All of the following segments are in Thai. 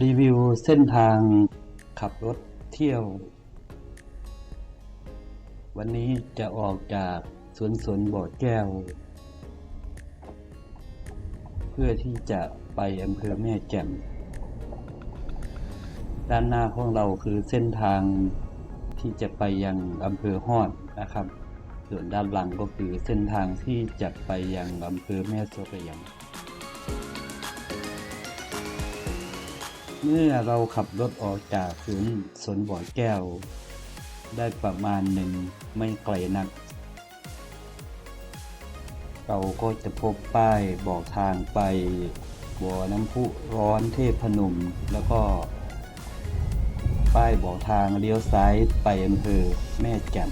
รีวิวเส้นทางขับรถเที่ยว วันนี้จะออกจากสวนสวนบ่อแก้ว เพื่อที่จะไปอำเภอแม่แจ่ม ด้านหน้าของเราคือเส้นทางที่จะไปยังอำเภอฮอดนะครับ ส่วนด้านหลังก็คือเส้นทางที่จะไปยังอำเภอแม่เสรียง เมื่อเราขับรถออกจากศูนย์สวนบ่อแก้ว ได้ประมาณหนึ่งไม่ไกลนัก เราก็จะพบป้ายบอกทางไปบ่อน้ำพุร้อนเทพนม แล้วก็ ป้ายบอกทางเลี้ยวซ้ายไปอำเภอแม่แจ่ม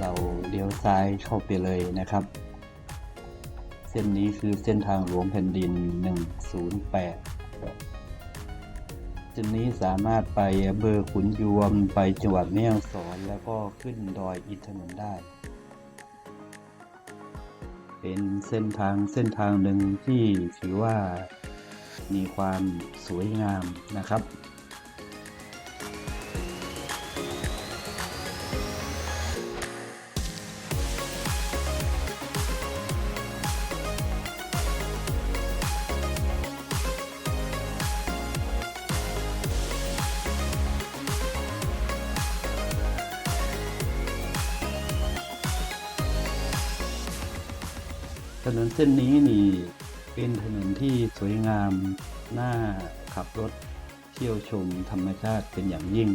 เราเลี้ยวซ้ายเข้าไปเลยนะครับ ส้นนี้คือเส้นทางหลวงแผ่นดิน 108 เส้นนี้สามารถไปอำเภอขุนยวมไปจังหวัดแม่ฮ่องสอนแล้วก็ขึ้นดอยอินทนนท์ได้ เป็นเส้นทางเส้นทางหนึ่งที่ถือว่ามีความสวยงามนะครับ นนเส้นนี้นี่เป็นถนนที่สวยงามน่าขับรถเที่ยวชมธรรมชาติเป็นอย่างยิ่ง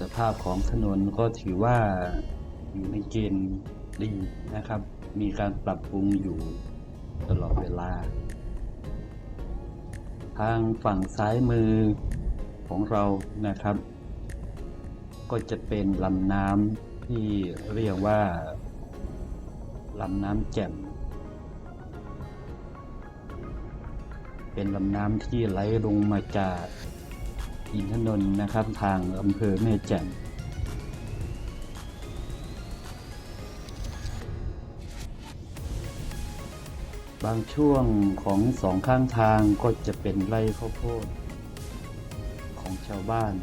สภาพของถนนก็ถือว่าอยู่ในเกณฑ์ดีนะครับ มีการปรับปรุงอยู่ตลอดเวลา ทางฝั่งซ้ายมือ ของเรานะครับ ก็จะเป็นลำน้ำที่เรียกว่าลำน้ำแจ่ม เป็นลำน้ำที่ไหลลงมาจากอินทนนท์นะครับทางอำเภอแม่แจ่มบางช่วงของสองข้างทางก็จะเป็นไร่ข้าวโพด ชาวบ้าน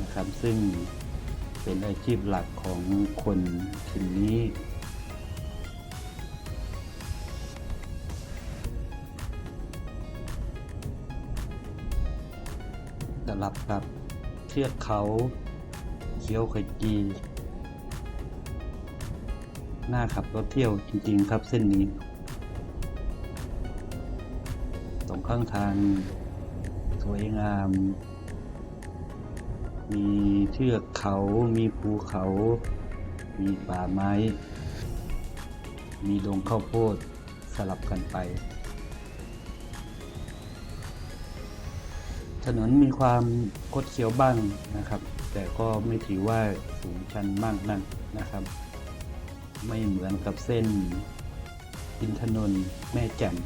นะครับ ซึ่งเป็นอาชีพหลักของคนถิ่นนี้สลับกับเทือกเขาเขียวขจีน่าขับรถเที่ยวจริงๆครับเส้นนี้สองข้างทางสวยงาม มีเทือกเขา มีภูเขา มีป่าไม้ มีดงข้าวโพดสลับกันไป ถนนมีความคดเคี้ยวบ้างนะครับ แต่ก็ไม่ถือว่าสูงชันมากนักนะครับ ไม่เหมือนกับเส้นอินทนนท์แม่แจ่ม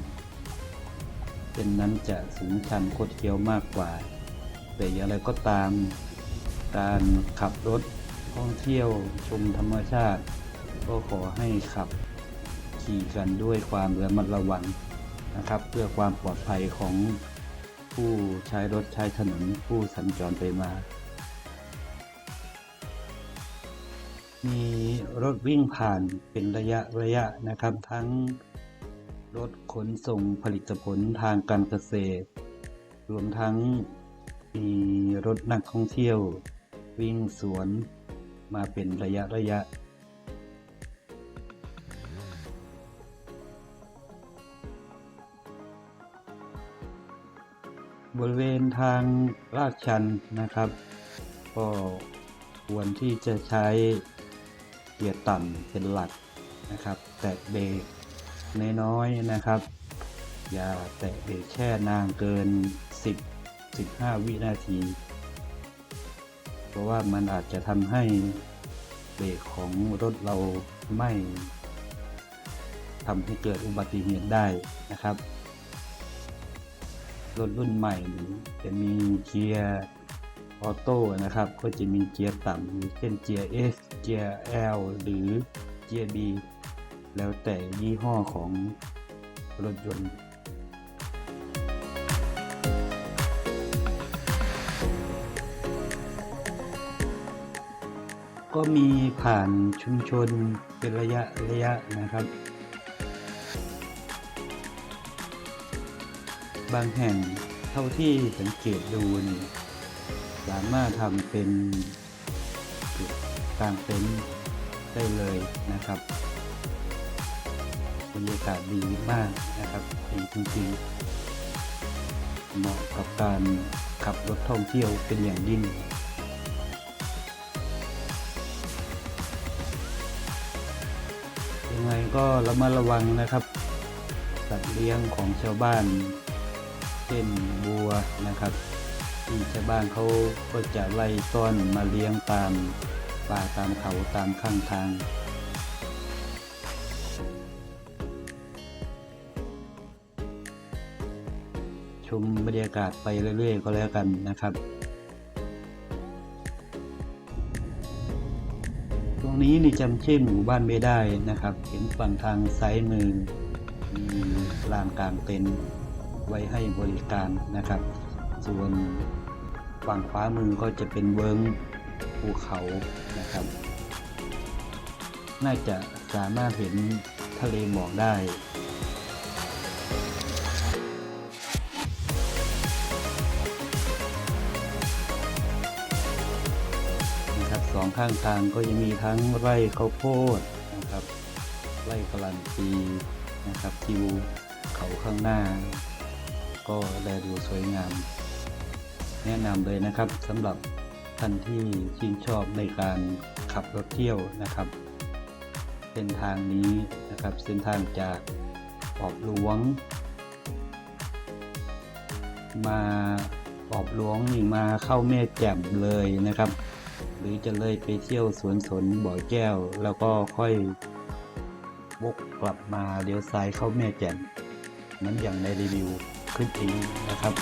เส้นนั้นจะสูงชันคดเคี้ยวมากกว่า แต่อย่างไรก็ตาม การขับรถท่องเที่ยวชมธรรมชาติ ก็ขอให้ขับขี่กันด้วยความระมัดระวังนะครับ เพื่อความปลอดภัยของผู้ใช้รถใช้ถนนผู้สัญจรไปมา มีรถวิ่งผ่านเป็นระยะระยะนะครับ ทั้งรถขนส่งผลิตผลทางการเกษตร รวมทั้งมีรถนักท่องเที่ยว วิ่งสวนมาเป็นระยะระยะ บริเวณทางลาดชันนะครับ ก็ควรที่จะใช้เกียร์ต่ำเป็นหลักนะครับ แตะเบรกน้อยๆนะครับ อย่าแตะเบรกแช่นานเกิน 10 15 วินาที เพราะว่ามันอาจจะทำให้เบรกของรถเราไม่ทำให้เกิดอุบัติเหตุได้นะครับรถรุ่นใหม่จะมีเกียร์ออโต้นะครับ ก็จะมีเกียร์ต่ำเช่นเกียร์ S เกียร์ L หรือเกียร์ B แล้วแต่ยี่ห้อของรถยนต์ ก็มีผ่านชุมชนเป็นระยะระยะนะครับ บางแห่งเท่าที่สังเกตดูนี่สามารถทำเป็นกลางเต็นท์ได้เลยนะครับบรรยากาศดีมากนะครับดีจริงๆเหมาะกับการขับรถท่องเที่ยวเป็นอย่างยิ่ง ก็ระมัดระวังนะครับสัตว์เลี้ยงของชาวบ้านเช่นบัวนะครับ ที่ชาวบ้านเขาก็จะไล่ต้อนมาเลี้ยงตามป่าตามเขาตามข้างทางชมบรรยากาศไปเรื่อยๆก็แล้วกันนะครับ รงนี้นี่จำชื่อหมู่บ้านไม่ได้นะครับ เห็นฝั่งทางซ้ายมือมีลานกลางเต็นท์ไว้ให้บริการนะครับ ส่วนฝั่งขวามือก็จะเป็นเวิ้งภูเขานะครับ น่าจะสามารถเห็นทะเลหมอกได้ องข้างทางก็ยังมีทั้งไร่ข้าวโพดนะครับไร่กะหล่ำปีนะครับทิวเขาข้างหน้า ก็แลดูสวยงาม แนะนำเลยนะครับสำหรับท่านที่ชื่นชอบในการขับรถเที่ยวนะครับ เส้นทางนี้นะครับเส้นทางจากปอบหลวง มาปอบหลวงนี่มาเข้าแม่แจ่มเลยนะครับ หรือจะเลยไปเที่ยวสวนสนบ่อแก้ว แล้วก็ค่อยวกกลับมาเลี้ยวซ้ายเข้าแม่แจ่มเหมือนอย่างในรีวิวคลิปนี้นะครับ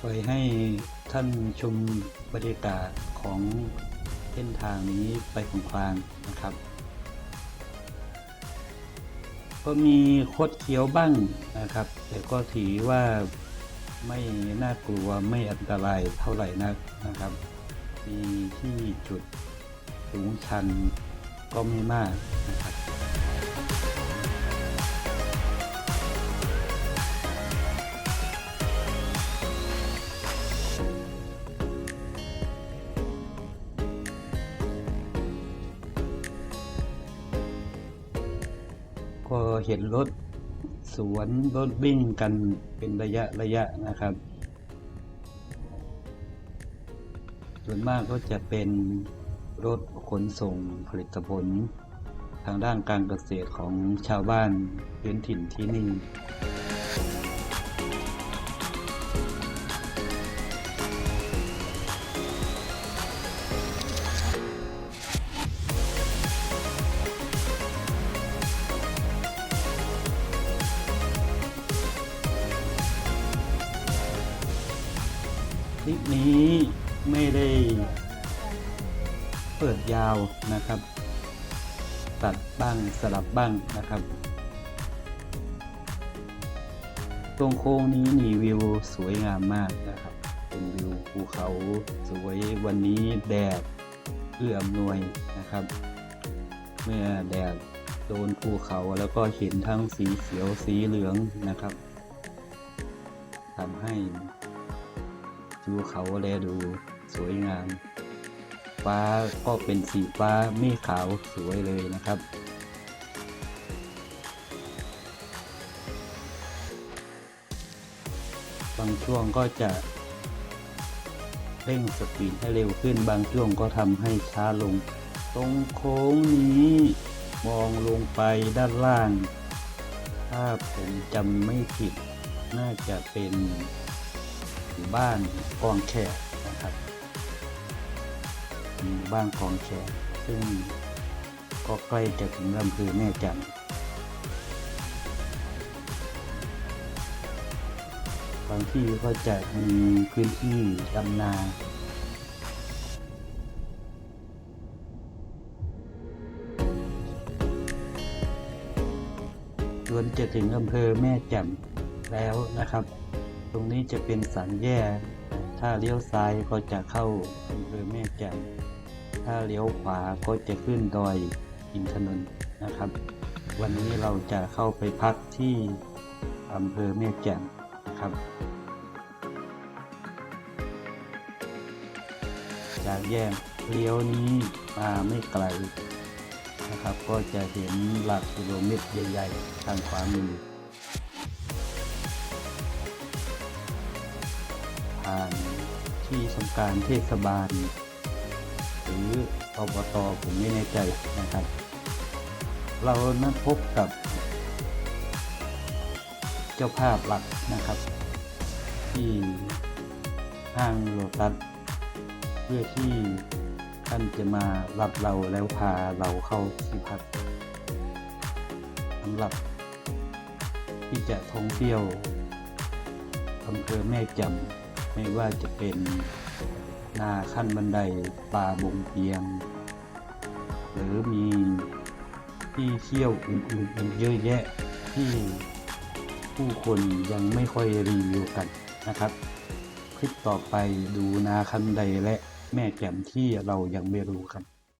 ปล่อยให้ท่านชมบรรยากาศของเส้นทางนี้ไปของกลางนะครับ ก็มีคดเคี้ยวบ้างนะครับ แต่ก็ถือว่าไม่น่ากลัวไม่อันตรายเท่าไหร่นักนะครับ มีที่จุดสูงชันก็ไม่มากนะครับ ก็เห็นรถสวนรถวิ่งกันเป็นระยะระยะนะครับ ส่วนมากก็จะเป็นรถขนส่งผลิตผล ทางด้านการเกษตรของชาวบ้านพื้นถิ่นที่นี่ ลิปนี้ไม่ได้เปิดยาวนะครับ ตัดบ้างสลับบ้างนะครับ ตรงโค้งนี้นี่วิวสวยงามมากนะครับ เป็นวิวภูเขาสวยวันนี้แดดเอื้ออำนวยนะครับ เมื่อแดดโดนภูเขาแล้วก็เห็นทั้งสีเขียวสีเหลืองนะครับทำให้ ภูเขาแลดูสวยงาม ฟ้าก็เป็นสีฟ้าเมฆขาวสวยเลยนะครับบางช่วงก็จะเร่งสปีดให้เร็วขึ้นบางช่วงก็ทำให้ช้าลง ตรงโค้งนี้มองลงไปด้านล่าง ถ้าผมจำไม่ผิดน่าจะเป็น หมู่บ้านกองแขกนะครับหมู่บ้านกองแขกซึ่งก็ใกล้จะถึงอำเภอแม่จันบางที่ก็จะมีพื้นที่ดำนาจนจะถึงอำเภอแม่แจ่มแล้วนะครับ ตรงนี้จะเป็นสันแยก ถ้าเลี้ยวซ้ายก็จะเข้าอำเภอแม่แจ่มถ้าเลี้ยวขวาก็จะขึ้นดอยอินทนนท์นะครับ วันนี้เราจะเข้าไปพักที่อำเภอแม่แจ่มนะครับ จากแยกเลี้ยวนี้มาไม่ไกลนะครับ ก็จะเห็นหลักกิโลเมตรใหญ่ๆทางขวามือานที่ทำการเทศบาล หรืออบตผมไม่แน่ใจนะครับ เรานัดพบกับ เจ้าภาพหลักนะครับ ที่ห้างโลตัสเพื่อที่ท่านจะมารับเราแล้วพาเราเข้าที่พักสำหรับ ที่จะท่องเที่ยวอำเภอแม่จำ ไม่ว่าจะเป็นนาขั้นบันไดป่าบงเพียง หรือมีที่เที่ยวอื่นๆอีกเยอะแยะที่ผู้คนยังไม่ค่อยรีวิวกันนะครับ คลิปต่อไปดูนาคันใดและแม่แจ่มที่เรายังไม่รู้กัน